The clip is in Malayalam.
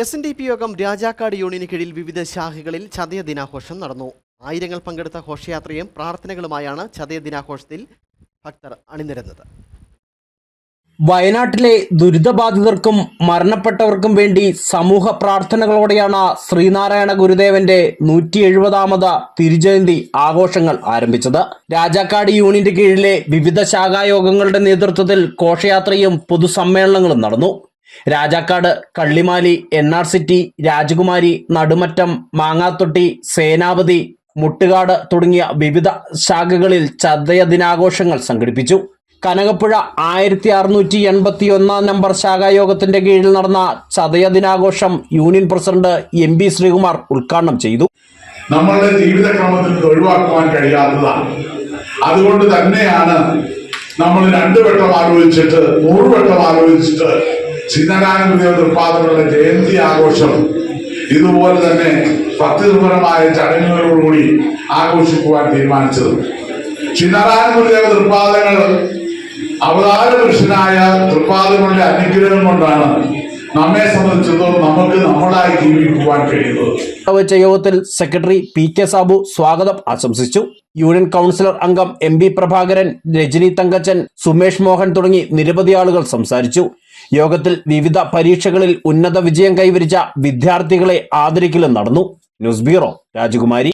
എസ് എൻ ഡി പി യോഗം രാജാക്കാട് യൂണിയന് കീഴിൽ വിവിധ ശാഖകളിൽ ചതയ ദിനാഘോഷം നടന്നു. ആയിരങ്ങൾ പങ്കെടുത്ത ഘോഷയാത്രയും പ്രാർത്ഥനകളുമായാണ് ചതയ ദിനാഘോഷത്തിൽ ഭക്തർ അണിനിരന്നത്. വയനാട്ടിലെ ദുരിതബാധിതർക്കും മരണപ്പെട്ടവർക്കും വേണ്ടി സമൂഹ പ്രാർത്ഥനകളോടെയാണ് ശ്രീനാരായണ ഗുരുദേവന്റെ നൂറ്റി എഴുപതാമത് തിരുജയന്തി ആഘോഷങ്ങൾ ആരംഭിച്ചത്. രാജാക്കാട് യൂണിറ്റ് കീഴിലെ വിവിധ ശാഖായോഗങ്ങളുടെ നേതൃത്വത്തിൽ ഘോഷയാത്രയും പൊതുസമ്മേളനങ്ങളും നടന്നു. Rajakkad Kallimali N R city Rajakumari Nadumattom Mangathotty സേനാപതി മുട്ടുകാട് തുടങ്ങിയ വിവിധ ശാഖകളിൽ ചതയ ദിനാഘോഷങ്ങൾ സംഘടിപ്പിച്ചു. കനകപ്പുഴ ആയിരത്തി അറുന്നൂറ്റി എൺപത്തി ഒന്നാം നമ്പർ ശാഖായോഗത്തിന്റെ കീഴിൽ നടന്ന ചതയ ദിനാഘോഷം union president M P Sreekumar ഉദ്ഘാടനം ചെയ്തു. നമ്മളുടെ ജീവിതക്രമത്തിൽ ക്രമത്തിൽ ഒഴിവാക്കുവാൻ കഴിയാത്തതാണ്. അതുകൊണ്ട് തന്നെയാണ് നമ്മൾ രണ്ടു വട്ടം ആലോചിച്ചിട്ട് നൂറ് വട്ടം ആലോചിച്ചിട്ട് ശ്രീനാരായണ തൃപ്പാദങ്ങളുടെ ജയന്തി ആഘോഷം ഇതുപോലെ തന്നെ ഭക്തിനിർഭരമായ ചടങ്ങുകളോടുകൂടി ആഘോഷിക്കുവാൻ തീരുമാനിച്ചത്. ശ്രീനാരായണഗുരുദേവ തൃപ്പാദങ്ങൾ അവതാര പുരുഷനായ തൃപ്പാദങ്ങളുടെ അനുഗ്രഹം കൊണ്ടാണ്. നമ്മെ സംബന്ധിച്ചിടത്തോളം നമുക്ക് നമ്മളായി ജീവിക്കുവാൻ കഴിയുന്നത്. യോഗത്തിൽ സെക്രട്ടറി പി കെ സാബു സ്വാഗതം ആശംസിച്ചു. യൂണിയൻ കൗൺസിലർ അംഗം എം ബി പ്രഭാകരൻ രജനി തങ്കച്ചൻ സുമേഷ് മോഹൻ തുടങ്ങി നിരവധി ആളുകൾ സംസാരിച്ചു. യോഗത്തിൽ വിവിധ പരീക്ഷകളിൽ ഉന്നത വിജയം കൈവരിച്ച വിദ്യാർത്ഥികളെ ആദരിക്കലും നടന്നു. ന്യൂസ് ബ്യൂറോ രാജകുമാരി.